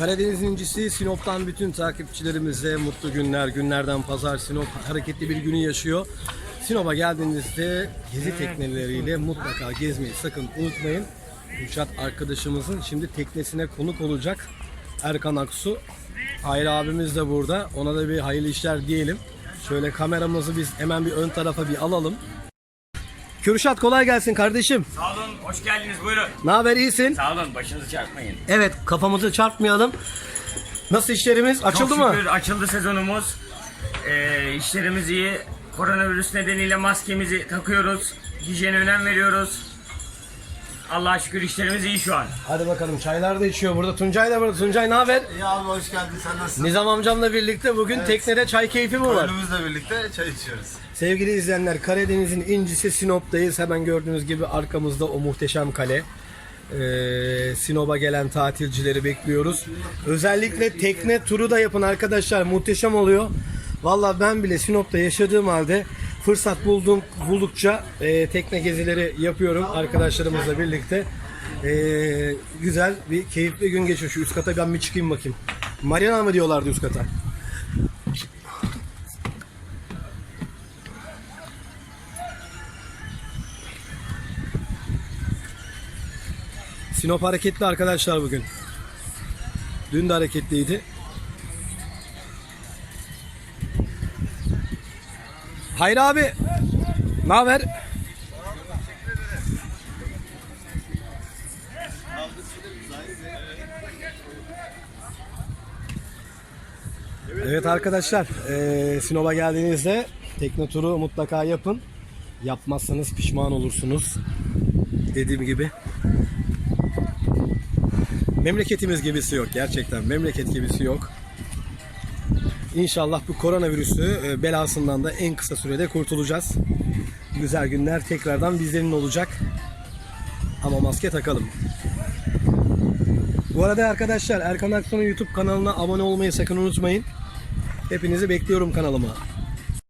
Karadeniz incisi Sinop'tan bütün takipçilerimize mutlu günler. Günlerden pazar Sinop hareketli bir günü yaşıyor. Sinop'a geldiğinizde gezi tekneleriyle mutlaka gezmeyi sakın unutmayın. Kürşat arkadaşımızın şimdi teknesine konuk olacak Erkan Aksu. Hayri abimiz de burada. Ona da bir hayırlı işler diyelim. Şöyle kameramızı biz hemen bir ön tarafa bir alalım. Kürşat kolay gelsin kardeşim. Sağ olun, hoş geldiniz. Buyurun. Ne haber iyisin? Sağ olun, başınızı çarpmayın. Evet kafamızı çarpmayalım. Nasıl işlerimiz? Açıldı Çok mı? şükür açıldı sezonumuz. Ee, işlerimiz iyi. Koronavirüs nedeniyle maskemizi takıyoruz. Hijyene önem veriyoruz. Allah'a şükür işlerimiz iyi şu an. Hadi bakalım çaylar da içiyor burada. Tuncay da burada. Tuncay ne haber? İyi abi hoş geldin sen nasılsın? Nizam amcamla birlikte bugün teknede çay keyfi mi var? Önümüzle birlikte çay içiyoruz. Sevgili izleyenler Karadeniz'in incisi Sinop'tayız. Hemen gördüğünüz gibi arkamızda o muhteşem kale. Ee, Sinop'a gelen tatilcileri bekliyoruz. Özellikle tekne turu da yapın arkadaşlar. Muhteşem oluyor. Valla ben bile Sinop'ta yaşadığım halde fırsat buldum buldukça e, tekne gezileri yapıyorum arkadaşlarımızla birlikte. Ee, güzel bir keyifli gün geçiyor. Şu üst kata ben bir çıkayım bakayım. Mariana mı diyorlardı üst kata? Sinop hareketli arkadaşlar bugün. Dün de hareketliydi. Hayır abi. Ne haber? Evet arkadaşlar, eee Sinop'a geldiğinizde tekne turu mutlaka yapın. Yapmazsanız pişman olursunuz. Dediğim gibi Memleketimiz gibisi yok gerçekten. Memleket gibisi yok. İnşallah bu koronavirüsü e, belasından da en kısa sürede kurtulacağız. Güzel günler tekrardan bizlerin olacak. Ama maske takalım. Bu arada arkadaşlar Erkan Aksu'nun YouTube kanalına abone olmayı sakın unutmayın. Hepinizi bekliyorum kanalıma.